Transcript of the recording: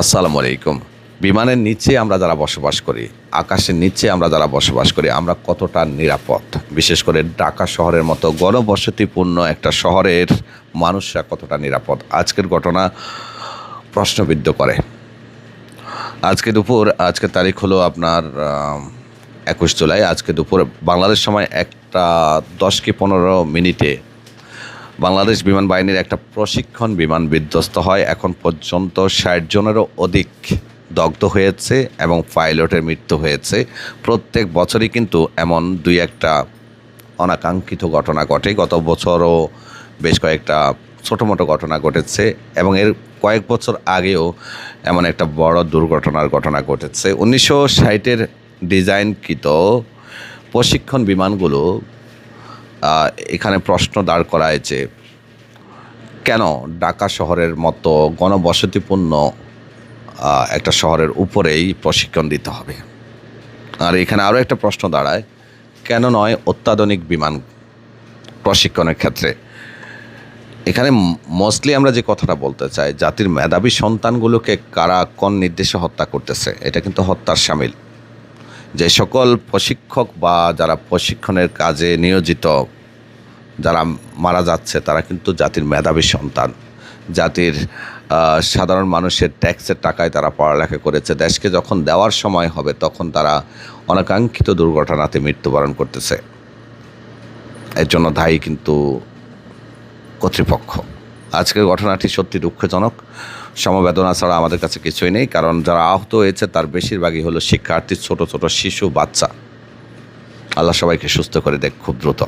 আসসালামু আলাইকুম। বিমানের নিচে আমরা যারা বসবাস করি, আকাশের নিচে আমরা যারা বসবাস করি, আমরা কতটা নিরাপদ? বিশেষ করে ঢাকা শহরের মতো গণবসতিপূর্ণ একটা শহরের মানুষরা কতটা নিরাপদ? আজকের ঘটনা প্রশ্নবিদ্ধ করে। আজকে দুপুর, আজকে তারিখ হলো আপনার একুশ জুলাই। আজকে দুপুর বাংলাদেশ সময় একটা দশ কি পনেরো মিনিটে বাংলাদেশ বিমান বাহিনীর একটা প্রশিক্ষণ বিমান বিধ্বস্ত হয়। এখন পর্যন্ত ষাট জনেরও অধিক দগ্ধ হয়েছে এবং পাইলটের মৃত্যু হয়েছে। প্রত্যেক বছরই কিন্তু এমন দুই একটা অনাকাঙ্ক্ষিত ঘটনা ঘটে। গত বছরও বেশ কয়েকটা ছোটো মোটো ঘটনা ঘটেছে এবং এর কয়েক বছর আগেও এমন একটা বড় দুর্ঘটনার ঘটনা ঘটেছে। উনিশশো ষাটের ডিজাইনকৃত প্রশিক্ষণ বিমানগুলো এখানে প্রশ্ন দাঁড় করায় যে কেন ঢাকা শহরের মতো গণবসতিপূর্ণ একটা শহরের উপরেই প্রশিক্ষণ দিতে হবে? আর এখানে আরও একটা প্রশ্ন দাঁড়ায়, কেন নয় অত্যাধুনিক বিমান প্রশিক্ষণের ক্ষেত্রে? এখানে মোস্টলি আমরা যে কথাটা বলতে চাই, জাতির মেধাবী সন্তানগুলোকে কারা কোন নির্দেশে হত্যা করতেছে, এটা কিন্তু হত্যার সামিল। যে সকল প্রশিক্ষক বা যারা প্রশিক্ষণের কাজে নিয়োজিত, যারা মারা যাচ্ছে, তারা কিন্তু জাতির মেধাবী সন্তান। জাতির সাধারণ মানুষের ট্যাক্সের টাকায় তারা পড়ালেখা করেছে। দেশকে যখন দেওয়ার সময় হবে, তখন তারা অনাকাঙ্ক্ষিত দুর্ঘটনাতে মৃত্যুবরণ করতেছে। এর জন্য দায়ী কিন্তু কর্তৃপক্ষ। আজকের ঘটনাটি সত্যি দুঃখজনক। সমবেদনা ছাড়া আমাদের কাছে কিছুই নেই, কারণ যারা আহত হয়েছে তার বেশিরভাগই হলো শিক্ষার্থী, ছোট ছোট শিশু, বাচ্চা। আল্লাহ সবাইকে সুস্থ করে দেখ খুব দ্রুত।